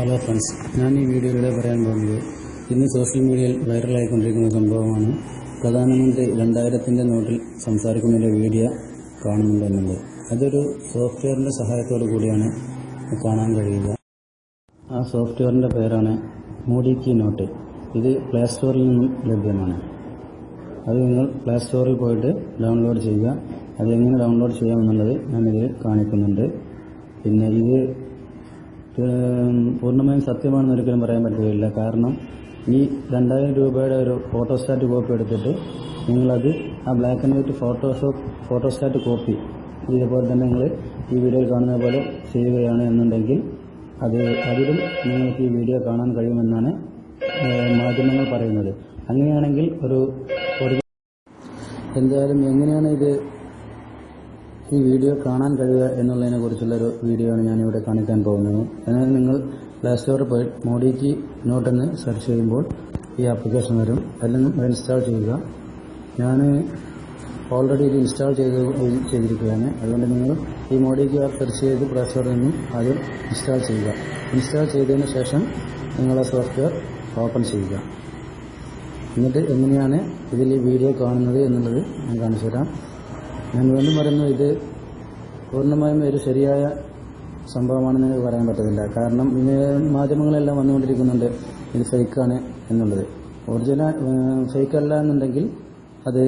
Hello friends ഞാൻ ഈ വീഡിയോയിലൂടെ പറയാൻ പോകുന്നത് ഇന്ന് സോഷ്യൽ മീഡിയയിൽ വൈറലായിക്കൊണ്ടിരിക്കുന്ന സംഭവമാണ്. പ്രധാനമന്ത്രി രണ്ടായിരത്തിന്റെ നോട്ടിൽ സംസാരിക്കുന്നതിന്റെ വീഡിയോ കാണുന്നുണ്ട് എന്നുള്ളത്. അതൊരു സോഫ്റ്റ്വെയറിന്റെ സഹായത്തോടു കൂടിയാണ് കാണാൻ കഴിയുക. ആ സോഫ്റ്റ്വെയറിന്റെ പേരാണ് മോഡി കി നോട്ട്. ഇത് പ്ലേ സ്റ്റോറിൽ നിന്നും ലഭ്യമാണ്. അത് നിങ്ങൾ പ്ലേ സ്റ്റോറിൽ പോയിട്ട് ഡൗൺലോഡ് ചെയ്യുക. അത് എങ്ങനെ ഡൗൺലോഡ് ചെയ്യാമെന്നുള്ളത് ഞാനിതിൽ കാണിക്കുന്നുണ്ട്. പിന്നെ ഇത് പൂർണമായും സത്യമാണെന്ന് ഒരിക്കലും പറയാൻ പറ്റുകയില്ല. കാരണം ഈ രണ്ടായിരം രൂപയുടെ ഒരു ഫോട്ടോസ്റ്റാറ്റ് കോപ്പി എടുത്തിട്ട് നിങ്ങളത് ആ black and white photoshop photostat copy ഇതേപോലെ തന്നെ നിങ്ങൾ ഈ വീഡിയോയിൽ കാണുന്ന പോലെ ചെയ്യുകയാണ് എന്നുണ്ടെങ്കിൽ അത് അതിലും നിങ്ങൾക്ക് ഈ വീഡിയോ കാണാൻ കഴിയുമെന്നാണ് മാധ്യമങ്ങൾ പറയുന്നത്. അങ്ങനെയാണെങ്കിൽ ഒരു എന്തായാലും എങ്ങനെയാണ് ഇത് ഈ വീഡിയോ കാണാൻ കഴിയുക എന്നുള്ളതിനെ കുറിച്ചുള്ളൊരു വീഡിയോ ആണ് ഞാനിവിടെ കാണിക്കാൻ പോകുന്നത്. അതിനാൽ നിങ്ങൾ പ്ലേ സ്റ്റോറിൽ പോയി മോഡിക്ക് നോട്ട് എന്ന് സെർച്ച് ചെയ്യുമ്പോൾ ഈ ആപ്ലിക്കേഷൻ വരും. അത് ഇൻസ്റ്റാൾ ചെയ്യുക. ഞാൻ ഓൾറെഡി ഇത് ഇൻസ്റ്റാൾ ചെയ്ത് ചെയ്തിരിക്കുകയാണ്. അതുകൊണ്ട് നിങ്ങൾ ഈ മോഡിക്ക് ആപ്പ് സെർച്ച് ചെയ്ത് പ്ലേ സ്റ്റോറിൽ നിന്നും ആദ്യം ഇൻസ്റ്റാൾ ചെയ്യുക. ഇൻസ്റ്റാൾ ചെയ്തതിന് ശേഷം നിങ്ങളെ സോഫ്റ്റ്വെയർ ഓപ്പൺ ചെയ്യുക. എന്നിട്ട് എങ്ങനെയാണ് ഇതിൽ ഈ വീഡിയോ കാണുന്നത് എന്നുള്ളത് ഞാൻ കാണിച്ചു തരാം ഞാൻ വീണ്ടും പറയുന്നു ഇത് പൂർണമായും ഒരു ശരിയായ സംഭവമാണെന്ന് എനിക്ക് പറയാൻ പറ്റത്തില്ല. കാരണം ഇത് മാധ്യമങ്ങളെല്ലാം വന്നുകൊണ്ടിരിക്കുന്നുണ്ട് ഇത് ഫേക്കാണ് എന്നുള്ളത്. ഒറിജിനൽ ഫേക്ക് അല്ല എന്നുണ്ടെങ്കിൽ അത്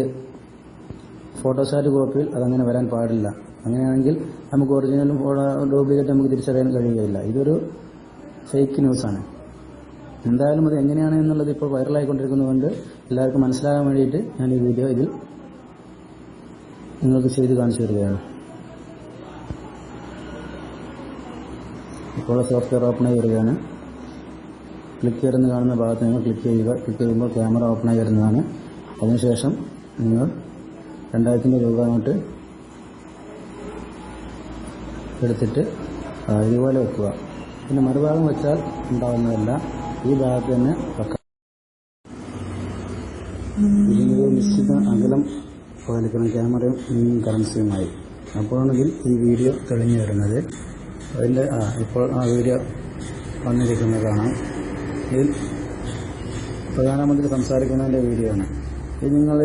ഫോട്ടോഷാറ്റ് കോപ്പിയിൽ അതങ്ങനെ വരാൻ പാടില്ല. അങ്ങനെയാണെങ്കിൽ നമുക്ക് ഒറിജിനലും ഡ്യൂപ്ലിക്കേറ്റ് നമുക്ക് തിരിച്ചറിയാൻ കഴിയുകയില്ല. ഇതൊരു ഫേക്ക് ന്യൂസാണ്. എന്തായാലും അത് എങ്ങനെയാണ് എന്നുള്ളത് ഇപ്പോൾ വൈറലായിക്കൊണ്ടിരിക്കുന്നതുകൊണ്ട് എല്ലാവർക്കും മനസ്സിലാകാൻ വേണ്ടിയിട്ട് ഞാൻ ഈ വീഡിയോ ഇതിൽ നിങ്ങൾക്ക് ചെയ്ത് കാണിച്ചു തരികയാണ്. ഇപ്പോൾ സോഫ്റ്റ്വെയർ ഓപ്പൺ ആയി വരികയാണ്. ക്ലിക്ക് ചെയ്തെന്ന് കാണുന്ന ഭാഗത്ത് നിങ്ങൾ ക്ലിക്ക് ചെയ്യുക. ക്ലിക്ക് ചെയ്യുമ്പോൾ ക്യാമറ ഓപ്പൺ ആയി വരുന്നതാണ്. അതിനുശേഷം നിങ്ങൾ രണ്ടായിരത്തിന്റെ രൂപ അങ്ങോട്ട് എടുത്തിട്ട് ഇതുപോലെ വെക്കുക. പിന്നെ മറുഭാഗം വെച്ചാൽ ഉണ്ടാവുന്നതല്ല. ഈ ഭാഗത്ത് തന്നെ വെക്കാം. നിശ്ചിത അകലം പാലിക്കണം ക്യാമറയും കറൻസിയുമായി. അപ്പോഴാണെങ്കിൽ ഈ വീഡിയോ തെളിഞ്ഞു വരുന്നത്. അതിന്റെ ആ ഇപ്പോൾ ആ വീഡിയോ വന്നിരിക്കുന്നത് കാണാം. ഇതിൽ പ്രധാനമന്ത്രി സംസാരിക്കുന്നതിന്റെ വീഡിയോ ആണ്. ഇത് നിങ്ങൾ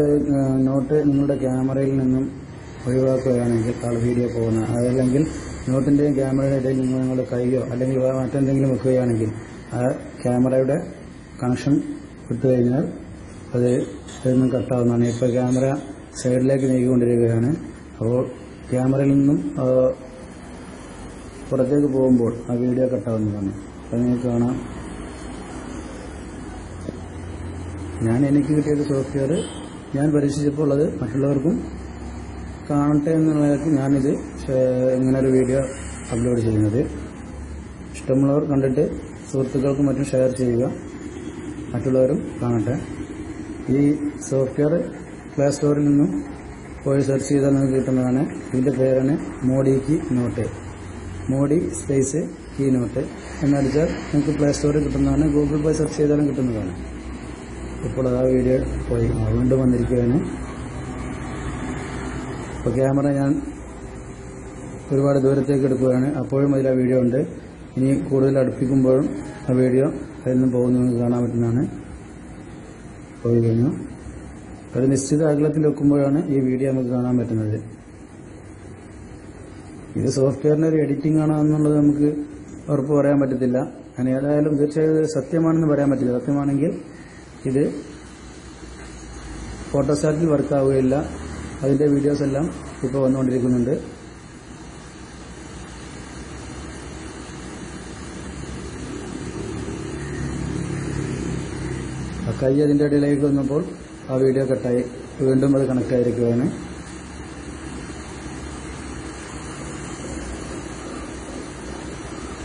നോട്ട് നിങ്ങളുടെ ക്യാമറയിൽ നിന്നും ഒഴിവാക്കുകയാണെങ്കിൽ ആൾ വീഡിയോ പോകുന്ന അതല്ലെങ്കിൽ നോട്ടിന്റെയും ക്യാമറയുടെ ഇടയിൽ നിങ്ങൾ നിങ്ങളുടെ കൈയോ അല്ലെങ്കിൽ മറ്റെന്തെങ്കിലും വെക്കുകയാണെങ്കിൽ ആ ക്യാമറയുടെ കണക്ഷൻ വിട്ടുകഴിഞ്ഞാൽ അത് ഇതൊന്നും കട്ടാവുന്നതാണ്. ഇപ്പോൾ ക്യാമറ സൈഡിലേക്ക് നീക്കിക്കൊണ്ടിരിക്കുകയാണ് അപ്പോൾ ക്യാമറയിൽ നിന്നും പുറത്തേക്ക് പോകുമ്പോൾ ആ വീഡിയോ കട്ടാവുന്നതാണ് അത് നിങ്ങൾക്ക് കാണാം. ഞാൻ എനിക്ക് കിട്ടിയത് സോഫ്റ്റ്വെയർ ഞാൻ പരീക്ഷിച്ചപ്പോൾ ഉള്ളത് മറ്റുള്ളവർക്കും കാണട്ടെ എന്നുള്ളവർക്ക് ഞാനിത് ഇങ്ങനൊരു വീഡിയോ അപ്ലോഡ് ചെയ്യുന്നത്. ഇഷ്ടമുള്ളവർ കണ്ടിട്ട് സുഹൃത്തുക്കൾക്കും മറ്റും ഷെയർ ചെയ്യുക. മറ്റുള്ളവരും കാണട്ടെ. ഈ സോഫ്റ്റ്വെയർ പ്ലേ സ്റ്റോറിൽ നിന്നും പോയി സെർച്ച് ചെയ്താൽ നിങ്ങൾക്ക് കിട്ടുന്നതാണ്. ഇതിന്റെ പേരാണ് Modi ki note Modi space ki note എന്നടിച്ചാൽ നിങ്ങൾക്ക് പ്ലേ സ്റ്റോറിൽ കിട്ടുന്നതാണ്. ഗൂഗിൾ പോയി സെർച്ച് ചെയ്താലും കിട്ടുന്നതാണ്. ഇപ്പോൾ ആ വീഡിയോ പോയി. വീണ്ടും വന്നിരിക്കുകയാണ്. ഇപ്പോൾ ക്യാമറ ഞാൻ ഒരുപാട് ദൂരത്തേക്ക് എടുക്കുകയാണ്. അപ്പോഴും അതിൽ ആ വീഡിയോ ഉണ്ട്. ഇനി കൂടുതൽ അടുപ്പിക്കുമ്പോഴും ആ വീഡിയോ അതിൽ നിന്ന് പോകുന്നത് കാണാൻ പറ്റുന്നതാണ്. പോയി കഴിഞ്ഞു. ഒരു നിശ്ചിത അകലത്തിൽ വെക്കുമ്പോഴാണ് ഈ വീഡിയോ നമുക്ക് കാണാൻ പറ്റുന്നത്. ഇത് സോഫ്റ്റ്വെയറിന്റെ ഒരു എഡിറ്റിംഗ് ആണോ എന്നുള്ളത് നമുക്ക് ഉറപ്പ് പറയാൻ പറ്റത്തില്ല. അങ്ങനെ ഏതായാലും തീർച്ചയായും സത്യമാണെന്ന് പറയാൻ പറ്റില്ല. സത്യമാണെങ്കിൽ ഇത് ഫോട്ടോസ്റ്റാറ്റിൽ വർക്ക് ആവുകയില്ല. അതിന്റെ വീഡിയോസ് എല്ലാം ഇപ്പോൾ വന്നുകൊണ്ടിരിക്കുന്നുണ്ട്. കൈ അതിന്റെ ഇടയിലേക്ക് വന്നപ്പോൾ ആ വീഡിയോ കട്ടായി വീണ്ടും അത് കണക്ട് ആയിരിക്കുകയാണ്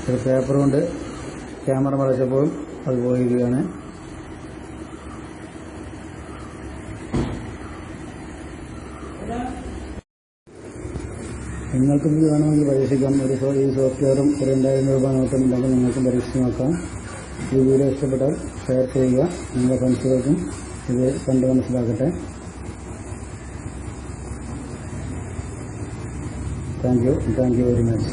ഒരു പേപ്പർ കൊണ്ട് ക്യാമറ മറച്ചപ്പോൾ അത് പോയിരിക്കുകയാണ്. നിങ്ങൾക്കും ഇത് വേണമെങ്കിൽ പരീക്ഷിക്കാം. ഒരു ഈ സോഫ്റ്റ്വെയറും ഒരു രണ്ടായിരം രൂപ നോട്ടും ഉണ്ടെങ്കിൽ നിങ്ങൾക്കും പരീക്ഷിച്ച് നോക്കാം. ഈ വീഡിയോ ഇഷ്ടപ്പെട്ടാൽ ഷെയർ ചെയ്യുക. നിങ്ങളുടെ ഫ്രണ്ട്സുകൾക്കും ഇത് കണ്ട് മനസ്സിലാക്കട്ടെ thank you thank you very much